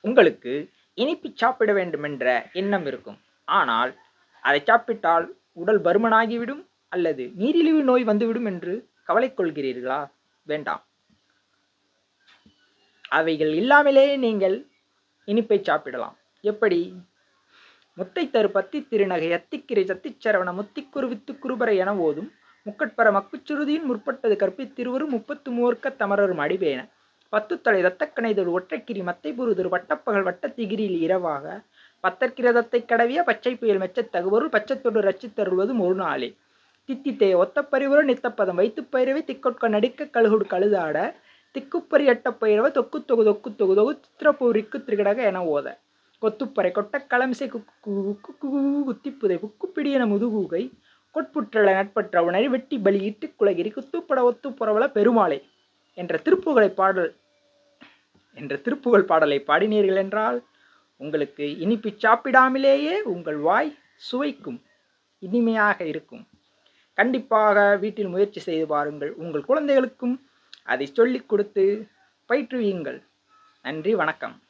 உங்களுக்கு இனிப்பு சாப்பிட வேண்டுமென்ற எண்ணம் இருக்கும். ஆனால் அதை சாப்பிட்டால் உடல் பருமனாகிவிடும் அல்லது நீரிழிவு நோய் வந்துவிடும் என்று கவலை கொள்கிறீர்களா? வேண்டாம். அவைகள் இல்லாமலேயே நீங்கள் இனிப்பை சாப்பிடலாம். எப்படி? முத்தை தரு பத்தி திருநகை அத்திக்கிரை சத்திச்சரவண முத்திக்குரு வித்துக்குருபரை என ஓதும் முக்கட்பர மக்குச்சுருதியின் முற்பட்டது கற்பித்திருவரும் முப்பத்து மூர்க்க தமரரும் அடிபேன. பத்துத்தலை இரத்தக்கணைதொரு ஒற்றைக்கிரி மத்தை புருதொரு வட்டப்பகல் வட்டத்திகிரியில் இரவாக பத்தற்கிரதத்தை கடவிய பச்சை புயல் மெச்சத் தகுவருள் பச்சத்தொடு ரச்சித்தருள்வதும் ஒரு நாளே. தித்தித்தே ஒத்த நித்தப்பதம் வைத்து பயிரவை திக்கொட்க நடிக்க கழுகுடு கழுதாட திக்குப்பறி எட்ட பயிரவ தொக்கு தொகு தொக்கு தொகு தொகு சித்திரப்பூரிக்கு திரிகடக என ஓத. கொத்துப்பறை கொட்ட குக்கு குக்கு குத்திப்புதை புக்குப்பிடியன முதுகூகை கொட்புற்றள நட்பற்ற உணரி வெட்டி பலியிட்டு குலகிரி குத்துப்பட ஒத்துப்புறவள பெருமாளை என்ற திருப்புகளை பாடல் என்ற திருப்புகழ் பாடலை பாடினீர்கள் என்றால் உங்களுக்கு இனிப்பு சாப்பிடாமலேயே உங்கள் வாய் சுவைக்கும் இனிமையாக இருக்கும். கண்டிப்பாக வீட்டில் முயற்சி செய்து பாருங்கள். உங்கள் குழந்தைகளுக்கும் அதை சொல்லிக் கொடுத்து பயிற்றுவியுங்கள். நன்றி வணக்கம்.